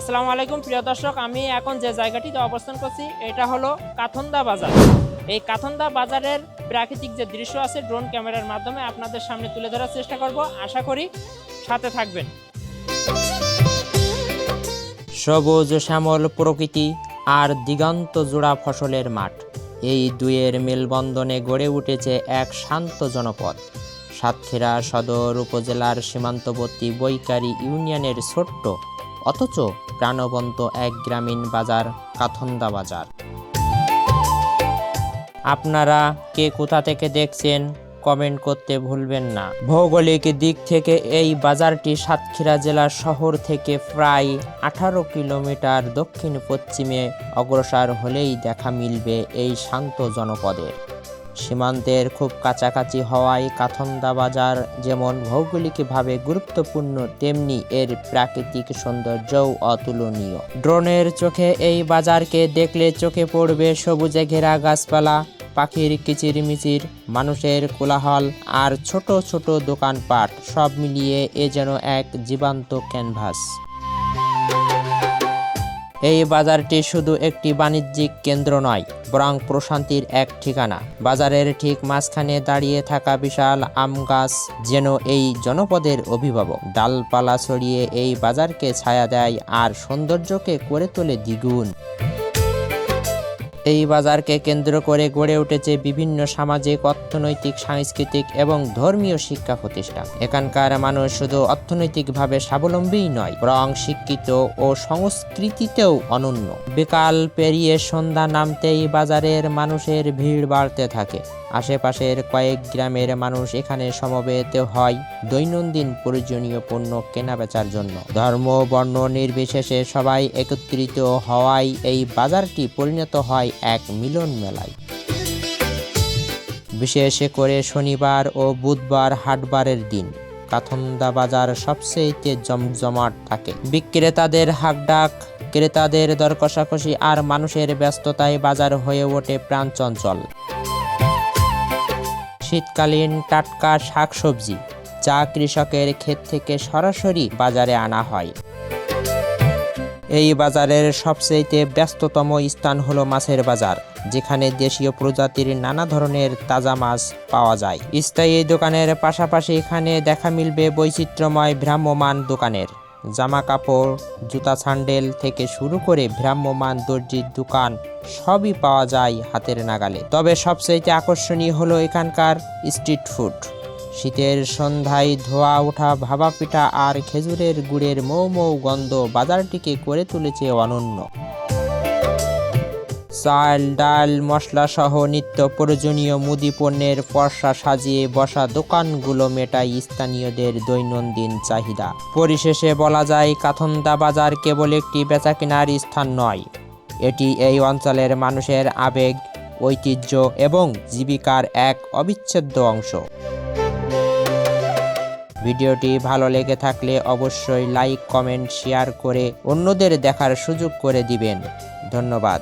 আসসালামু আলাইকুম, প্রিয় দর্শক। আমি এখন যে জায়গাটিতে অবস্থান করছি, এটা হলো কাথন্দা বাজার। এই কাথন্দা বাজারের প্রাকৃতিক যে দৃশ্য আছে, ড্রোন ক্যামেরার মাধ্যমে আপনাদের সামনে তুলে ধরার চেষ্টা করব। আশা করি সাথে থাকবেন। সবুজ শ্যামল প্রকৃতি আর দিগন্ত জোড়া ফসলের মাঠ। এই দুয়ের মেলবন্ধনে গড়ে উঠেছে এক শান্ত জনপদ। সাতক্ষীরা সদর উপজেলার সীমান্তবর্তী বৈকারি ইউনিয়নের ছোট্ট অথচ প্রাণবন্ত এক গ্রামীণ বাজার, কাথন্দা বাজার। আপনারা কে কোথা থেকে দেখছেন, কমেন্ট করতে ভুলবেন না। ভৌগোলিক দিক থেকে এই বাজারটি সাতক্ষীরা জেলার শহর থেকে প্রায় আঠারো কিলোমিটার দক্ষিণ পশ্চিমে অগ্রসর হলেই দেখা মিলবে এই শান্ত জনপদের। সীমান্তের খুব কাছাকাছি হওয়ায় কাথন্দা বাজার যেমন ভৌগোলিকভাবে গুরুত্বপূর্ণ, তেমনি এর প্রাকৃতিক সৌন্দর্যও অতুলনীয়। ড্রোনের চোখে এই বাজারকে দেখলে চোখে পড়বে সবুজে ঘেরা গাছপালা, পাখির কিচিরমিচির, মানুষের কোলাহল আর ছোট ছোট দোকানপাট, সব মিলিয়ে এ যেন এক জীবন্ত ক্যানভাস। এই বাজারটি শুধু একটি বাণিজ্যিক কেন্দ্র নয়, বরং প্রশান্তির এক ঠিকানা। বাজারের ঠিক মাঝখানে দাঁড়িয়ে থাকা বিশাল আম গাছ যেন এই জনপদের অভিভাবক। ডালপালা ছড়িয়ে এই বাজারকে ছায়া দেয় আর সৌন্দর্যকে করে তোলে দ্বিগুণ। এই বাজারকে কেন্দ্র করে গড়ে উঠেছে বিভিন্ন সামাজিক, অর্থনৈতিক, সাংস্কৃতিক এবং ধর্মীয় শিক্ষা প্রতিষ্ঠান। এখানকার মানুষ শুধু অর্থনৈতিকভাবে স্বাবলম্বী নয়, বরং শিক্ষিত ও সংস্কৃতিতেও অনন্য। বিকাল পেরিয়ে সন্ধ্যা নামতেই বাজারের মানুষের ভিড় বাড়তে থাকে। আশেপাশের কয়েক গ্রামের মানুষ এখানে সমবেত হয় দৈনন্দিন প্রয়োজনীয় পণ্য কেনাবেচার জন্য। ধর্ম, বর্ণ নির্বিশেষে সবাই একত্রিত হওয়ায় এই বাজারটি পরিণত হয় এক মিলন মেলায়। বিশেষ করে শনিবার ও বুধবার হাটবারের দিন, কাথন্দা বাজার সবচেয়ে জমজমাট থাকে। বিক্রেতাদের হাকডাক, ক্রেতাদের দর কষাকষি আর মানুষের ব্যস্ততায় বাজার হয়ে ওঠে প্রাণচঞ্চল। শীতকালীন টাটকা শাকসবজি যা কৃষকের ক্ষেত থেকে সরাসরি বাজারে আনা হয়। এই বাজারের সবচেয়ে ব্যস্ততম স্থান হলো মাছের বাজার, যেখানে দেশীয় প্রজাতির নানা ধরনের তাজা মাছ পাওয়া যায়। স্থায়ী দোকানের পাশাপাশি এখানে দেখা মিলবে বৈচিত্র্যময় ভ্রাম্যমান দোকানের। জামা কাপড় জুতা স্যান্ডেল থেকে শুরু করে ভ্রাম্যমান দর্জির দোকান সবই পাওয়া যায় হাতের নাগালে। তবে সবচেয়ে আকর্ষণীয় হলো এখানকার স্ট্রিট ফুড। শীতের সন্ধ্যায় ধোয়া ওঠা ভাবা পিঠা আর খেজুরের গুড়ের মৌ মৌ গন্ধ বাজারটিকে করে তুলেছে অনন্য। চাল, ডাল মশলা সহ নিত্য প্রয়োজনীয় মুদি পণ্যের পর্সা সাজিয়ে বসা দোকানগুলো মেটায় স্থানীয়দের দৈনন্দিন চাহিদা। পরিশেষে বলা যায়, কাথন্দা বাজার কেবল একটি বেচাকেনার স্থান নয়। এটি এই অঞ্চলের মানুষের আবেগ, ঐতিহ্য এবং জীবিকার এক অবিচ্ছেদ্য অংশ। ভিডিওটি ভালো লেগে থাকলে অবশ্যই লাইক, কমেন্ট, শেয়ার করে অন্যদের দেখার সুযোগ করে দিবেন। ধন্যবাদ।